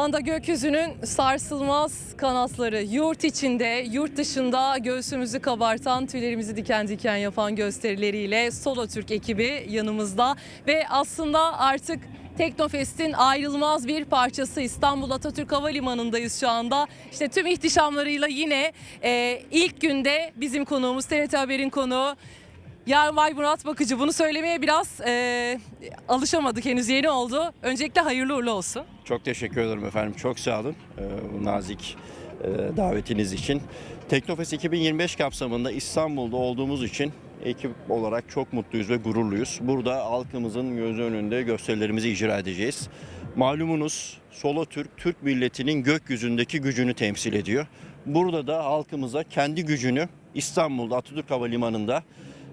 Anda gökyüzünün sarsılmaz kanatları yurt içinde, yurt dışında göğsümüzü kabartan, tüylerimizi diken diken yapan gösterileriyle Solo Türk ekibi yanımızda ve aslında artık Teknofest'in ayrılmaz bir parçası İstanbul Atatürk Havalimanı'ndayız şu anda. İşte tüm ihtişamlarıyla yine e, ilk günde bizim konuğumuz TRT Haber'in konuğu Yarmay Murat Bakıcı. Bunu söylemeye biraz e, alışamadık henüz yeni oldu. Öncelikle hayırlı uğurlu olsun. Çok teşekkür ederim efendim. Çok sağ olun e, bu nazik e, davetiniz için. Teknofest 2025 kapsamında İstanbul'da olduğumuz için ekip olarak çok mutluyuz ve gururluyuz. Burada halkımızın gözü önünde gösterilerimizi icra edeceğiz. Malumunuz Solo Türk, Türk milletinin gökyüzündeki gücünü temsil ediyor. Burada da halkımıza kendi gücünü İstanbul'da Atatürk Havalimanı'nda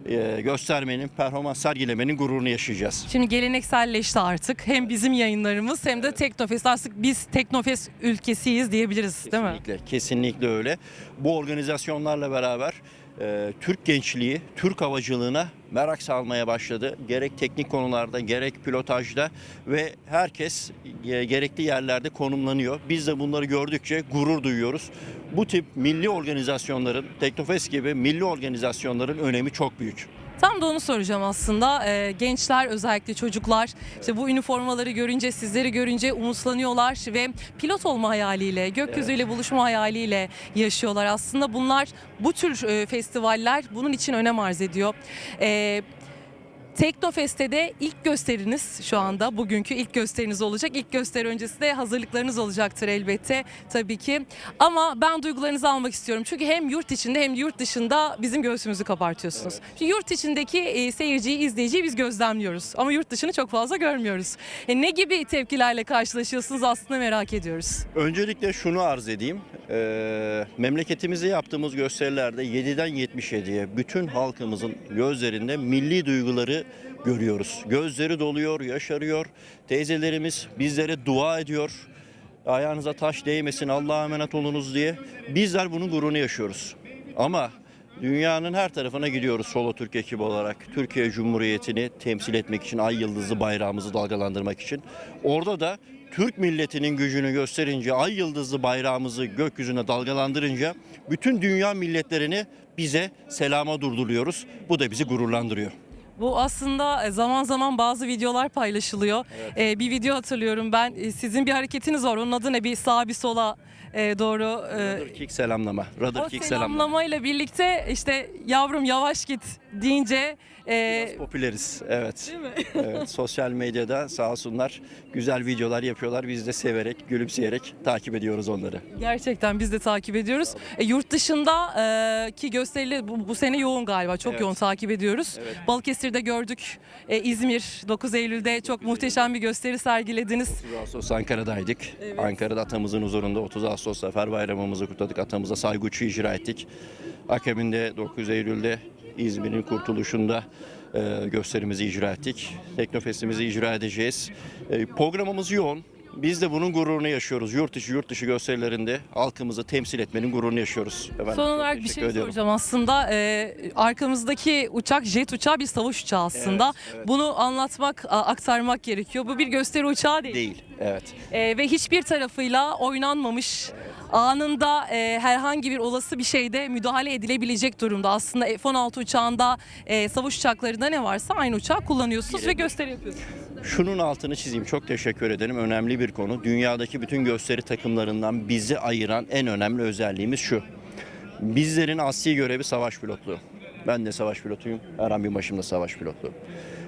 e, göstermenin, performans sergilemenin gururunu yaşayacağız. Şimdi gelenekselleşti artık. Hem bizim yayınlarımız hem de Teknofest. Artık biz Teknofest ülkesiyiz diyebiliriz değil mi? Kesinlikle, kesinlikle öyle. Bu organizasyonlarla beraber e, Türk gençliği, Türk havacılığına merak salmaya başladı. Gerek teknik konularda, gerek pilotajda ve herkes e, gerekli yerlerde konumlanıyor. Biz de bunları gördükçe gurur duyuyoruz. Bu tip milli organizasyonların, Teknofest gibi milli organizasyonların önemi çok büyük. Tam da onu soracağım aslında. Ee, gençler özellikle çocuklar işte bu üniformaları görünce, sizleri görünce umutlanıyorlar ve pilot olma hayaliyle, gökyüzüyle buluşma hayaliyle yaşıyorlar. Aslında bunlar bu tür e, festivaller bunun için önem arz ediyor. Ee, Teknofest'te de ilk gösteriniz şu anda bugünkü ilk gösteriniz olacak. İlk gösteri öncesi de hazırlıklarınız olacaktır elbette tabii ki. Ama ben duygularınızı almak istiyorum. Çünkü hem yurt içinde hem yurt dışında bizim göğsümüzü kabartıyorsunuz. Şimdi yurt içindeki e, seyirciyi, izleyiciyi biz gözlemliyoruz. Ama yurt dışını çok fazla görmüyoruz. E, ne gibi tepkilerle karşılaşıyorsunuz aslında merak ediyoruz. Öncelikle şunu arz edeyim. Ee, memleketimize yaptığımız gösterilerde 7'den 77'ye bütün halkımızın gözlerinde milli duyguları görüyoruz. Gözleri doluyor, yaşarıyor. Teyzelerimiz bizlere dua ediyor. Ayağınıza taş değmesin, Allah'a emanet olunuz diye. Bizler bunun gururunu yaşıyoruz. Ama dünyanın her tarafına gidiyoruz Solo Türk ekibi olarak. Türkiye Cumhuriyeti'ni temsil etmek için, ay yıldızlı bayrağımızı dalgalandırmak için. Orada da Türk milletinin gücünü gösterince, ay yıldızlı bayrağımızı gökyüzüne dalgalandırınca bütün dünya milletlerini bize selama durduruyoruz. Bu da bizi gururlandırıyor. Bu aslında e, zaman zaman bazı videolar paylaşılıyor. Ee, bir video hatırlıyorum ben. E, Sizin bir hareketiniz var. Onun adı ne? Bir sağa bir sola e, doğru. e, Rudder kick selamlama. Rudder o kick selamlama. selamlamayla birlikte işte yavrum yavaş git deyince e, Biraz popüleriz. Evet. değil mi? evet. Sosyal medyada sağ olsunlar güzel videolar yapıyorlar. Biz de severek, gülümseyerek takip ediyoruz onları. Gerçekten biz de takip ediyoruz. E, yurt dışında e, ki gösterileri bu, bu sene yoğun galiba. Çok Evet. yoğun takip ediyoruz. Evet. Balıkesir'de gördük. E, İzmir 9 Eylül'de çok muhteşem bir gösteri sergilediniz. 30 Ağustos Ankara'daydık. Ankara'da atamızın huzurunda 30 Ağustos Zafer Bayramımızı kutladık. Atamıza saygı uçuşu icra ettik. Akabinde 9 Eylül'de İzmir'in kurtuluşunda e, gösterimizi icra ettik. Teknofestimizi icra edeceğiz. E, programımız yoğun. Biz de bunun gururunu yaşıyoruz. Yurt içi yurt dışı gösterilerinde halkımızı temsil etmenin gururunu yaşıyoruz. Efendim, Son olarak bir şey ediyorum. soracağım aslında. E, arkamızdaki uçak jet uçağı bir savaş uçağı aslında. Evet, evet. Bunu anlatmak, aktarmak gerekiyor. Bu bir gösteri uçağı değil. Değil. Evet. E, ve hiçbir tarafıyla oynanmamış. Anında e, herhangi bir olası bir şeyde müdahale edilebilecek durumda. Aslında F-16 uçağında, e, savaş uçaklarında ne varsa aynı uçağı kullanıyorsunuz ve gösteri yapıyorsunuz. Şunun altını çizeyim. Çok teşekkür ederim. Önemli bir konu. Dünyadaki bütün gösteri takımlarından bizi ayıran en önemli özelliğimiz şu. Bizlerin asli görevi savaş pilotluğu. Ben de savaş pilotuyum. Erhan Binbaşım da savaş pilotu.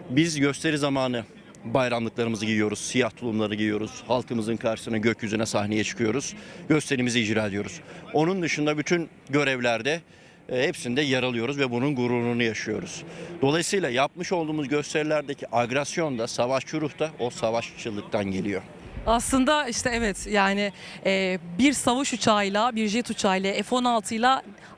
Biz gösteri zamanı bayramlıklarımızı giyiyoruz, siyah tulumları giyiyoruz, halkımızın karşısına gökyüzüne sahneye çıkıyoruz, gösterimizi icra ediyoruz. Onun dışında bütün görevlerde e, hepsinde yer alıyoruz ve bunun gururunu yaşıyoruz. Dolayısıyla yapmış olduğumuz gösterilerdeki agresyon da, savaşçı ruh da o savaşçılıktan geliyor. Aslında işte evet yani e, bir savaş uçağıyla, bir jet uçağıyla, F-16 ile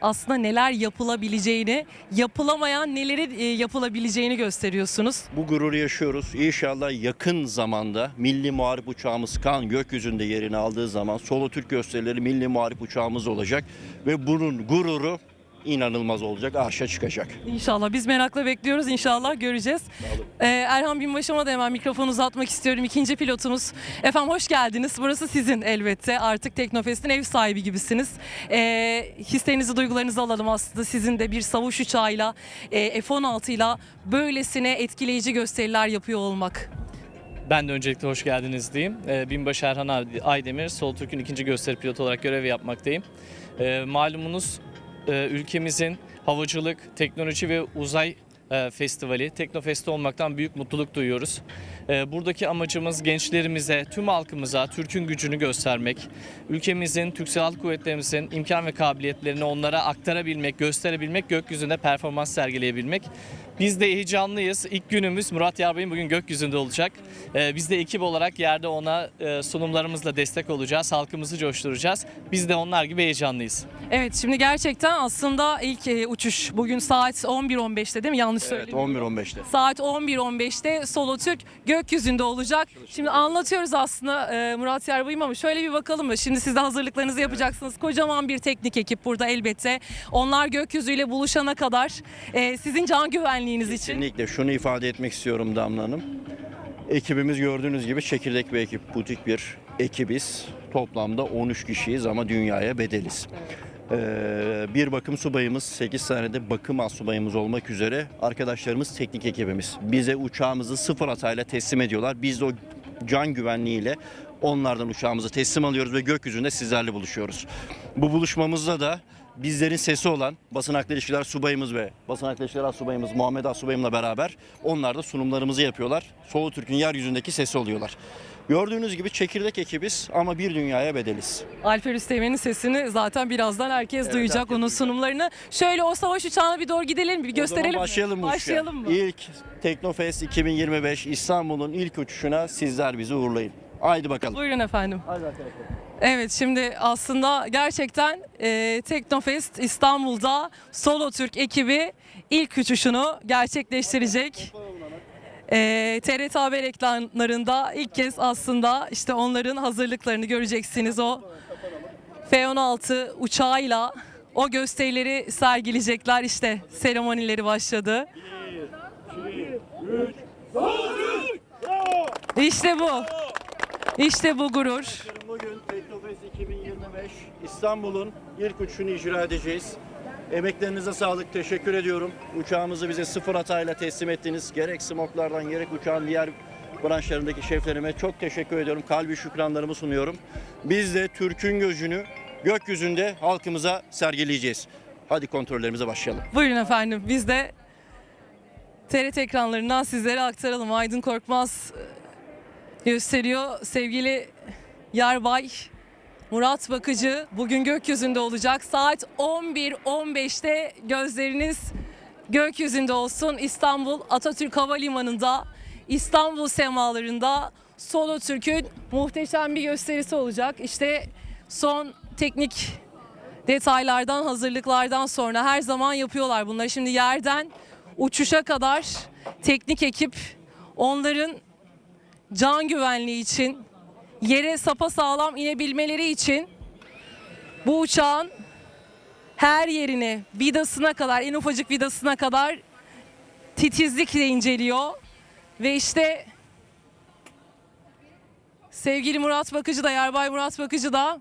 aslında neler yapılabileceğini, yapılamayan neleri e, yapılabileceğini gösteriyorsunuz. Bu gururu yaşıyoruz. İnşallah yakın zamanda milli muharip uçağımız kan gökyüzünde yerini aldığı zaman Solo Türk gösterileri milli muharip uçağımız olacak ve bunun gururu inanılmaz olacak, arşa çıkacak. İnşallah biz merakla bekliyoruz inşallah göreceğiz. Ee, Erhan Binbaşı'ma da hemen mikrofonu uzatmak istiyorum. İkinci pilotumuz. Efendim hoş geldiniz. Burası sizin elbette. Artık Teknofest'in ev sahibi gibisiniz. Ee, hislerinizi, duygularınızı alalım aslında. Sizin de bir savaş uçağıyla, e, F-16 ile böylesine etkileyici gösteriler yapıyor olmak. Ben de öncelikle hoş geldiniz diyeyim. Ee, Binbaşı Erhan Aydemir, Sol Türk'ün ikinci gösteri pilotu olarak görev yapmaktayım. Ee, malumunuz ülkemizin havacılık, teknoloji ve uzay e, festivali, Teknofest olmaktan büyük mutluluk duyuyoruz. Ee, buradaki amacımız gençlerimize, tüm halkımıza Türk'ün gücünü göstermek, ülkemizin, Türk Silahlı Kuvvetlerimizin imkan ve kabiliyetlerini onlara aktarabilmek, gösterebilmek, gökyüzünde performans sergileyebilmek. Biz de heyecanlıyız. İlk günümüz Murat Yarbay'ın bugün gökyüzünde olacak. Ee, biz de ekip olarak yerde ona e, sunumlarımızla destek olacağız. Halkımızı coşturacağız. Biz de onlar gibi heyecanlıyız. Evet şimdi gerçekten aslında ilk e, uçuş bugün saat 11.15'te değil mi? Yanlış Evet, söylemiyorum. 11-15'te. Saat 11.15'te Solo Türk gökyüzünde olacak. Şimdi anlatıyoruz aslında e, Murat Yarbay'ım ama şöyle bir bakalım mı? Şimdi siz de hazırlıklarınızı yapacaksınız. Kocaman bir teknik ekip burada elbette. Onlar gökyüzüyle buluşana kadar e, sizin can güvenliğiniz için. Kesinlikle şunu ifade etmek istiyorum Damla Hanım. Ekibimiz gördüğünüz gibi çekirdek bir ekip, butik bir ekibiz. Toplamda 13 kişiyiz ama dünyaya bedeliz. Ee, bir bakım subayımız, 8 tane de bakım asubayımız olmak üzere arkadaşlarımız teknik ekibimiz. Bize uçağımızı sıfır hatayla teslim ediyorlar. Biz de o can güvenliğiyle onlardan uçağımızı teslim alıyoruz ve gökyüzünde sizlerle buluşuyoruz. Bu buluşmamızda da bizlerin sesi olan basın haklı ilişkiler subayımız ve basın haklı ilişkiler subayımız Muhammed Asubayım'la beraber onlar da sunumlarımızı yapıyorlar. Solu Türk'ün yeryüzündeki sesi oluyorlar. Gördüğünüz gibi çekirdek ekibiz ama bir dünyaya bedeliz. Alper Üsteğmen'in sesini zaten birazdan herkes Evet, duyacak herkes onun sunumlarını. Şöyle o savaş uçağına bir doğru gidelim bir O zaman gösterelim mi? başlayalım mı uçuşa? Başlayalım mı? İlk Teknofest 2025 İstanbul'un ilk uçuşuna sizler bizi uğurlayın. Haydi bakalım. Buyurun efendim. Haydi arkadaşlar. Evet şimdi aslında gerçekten e, Teknofest İstanbul'da Solo Türk ekibi ilk uçuşunu gerçekleştirecek. E, TRT Haber ekranlarında ilk kez aslında işte onların hazırlıklarını göreceksiniz o F-16 uçağıyla o gösterileri sergileyecekler işte seremonileri başladı. İşte bu. İşte bu gurur. Bugün Teknofest 2025 İstanbul'un ilk uçuşunu icra edeceğiz. Emeklerinize sağlık, teşekkür ediyorum. Uçağımızı bize sıfır hatayla teslim ettiniz. Gerek smoklardan gerek uçağın diğer branşlarındaki şeflerime çok teşekkür ediyorum. Kalbi şükranlarımı sunuyorum. Biz de Türk'ün gözünü gökyüzünde halkımıza sergileyeceğiz. Hadi kontrollerimize başlayalım. Buyurun efendim biz de TRT ekranlarından sizlere aktaralım. Aydın Korkmaz gösteriyor. Sevgili Yarbay Murat Bakıcı bugün gökyüzünde olacak. Saat 11.15'te gözleriniz gökyüzünde olsun. İstanbul Atatürk Havalimanı'nda İstanbul semalarında Solo Türk'ün muhteşem bir gösterisi olacak. İşte son teknik detaylardan, hazırlıklardan sonra her zaman yapıyorlar bunları. Şimdi yerden uçuşa kadar teknik ekip onların can güvenliği için, yere sapa sağlam inebilmeleri için bu uçağın her yerini, vidasına kadar, en ufacık vidasına kadar titizlikle inceliyor. Ve işte sevgili Murat Bakıcı da, Yarbay Murat Bakıcı da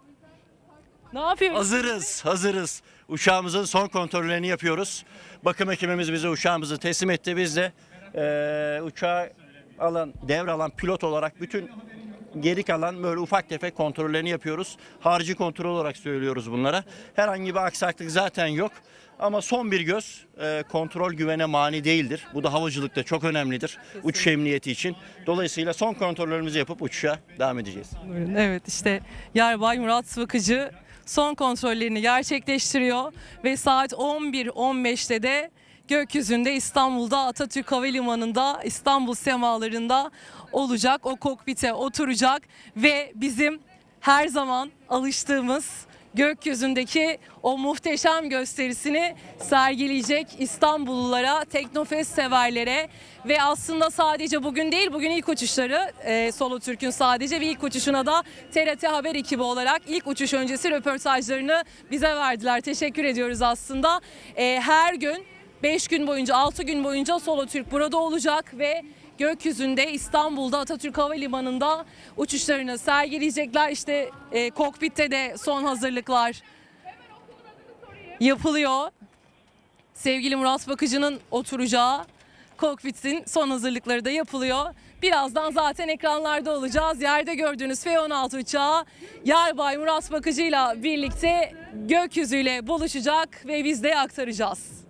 ne yapıyor? Hazırız, hazırız. Uçağımızın son kontrollerini yapıyoruz. Bakım ekibimiz bize uçağımızı teslim etti. Biz de eee uçağı alan, devralan pilot olarak bütün geri kalan böyle ufak tefek kontrollerini yapıyoruz. Harici kontrol olarak söylüyoruz bunlara. Herhangi bir aksaklık zaten yok. Ama son bir göz eee, kontrol güvene mani değildir. Bu da havacılıkta çok önemlidir. Uçuş emniyeti için. Dolayısıyla son kontrollerimizi yapıp uçuşa devam edeceğiz. Evet işte Yarbay Murat Bakıcı son kontrollerini gerçekleştiriyor ve saat 11.15'te de gökyüzünde İstanbul'da Atatürk Havalimanı'nda İstanbul semalarında olacak. O kokpite oturacak ve bizim her zaman alıştığımız gökyüzündeki o muhteşem gösterisini sergileyecek İstanbullulara, Teknofest severlere ve aslında sadece bugün değil bugün ilk uçuşları e, Solo Türk'ün sadece ve ilk uçuşuna da TRT Haber ekibi olarak ilk uçuş öncesi röportajlarını bize verdiler. Teşekkür ediyoruz aslında. E, her gün 5 gün boyunca 6 gün boyunca Solo Türk burada olacak ve gökyüzünde İstanbul'da Atatürk Havalimanı'nda uçuşlarını sergileyecekler. İşte e, kokpitte de son hazırlıklar yapılıyor. Sevgili Murat Bakıcı'nın oturacağı kokpitin son hazırlıkları da yapılıyor. Birazdan zaten ekranlarda olacağız. Yerde gördüğünüz F-16 uçağı Yarbay Murat Bakıcı ile birlikte gökyüzüyle buluşacak ve biz de aktaracağız.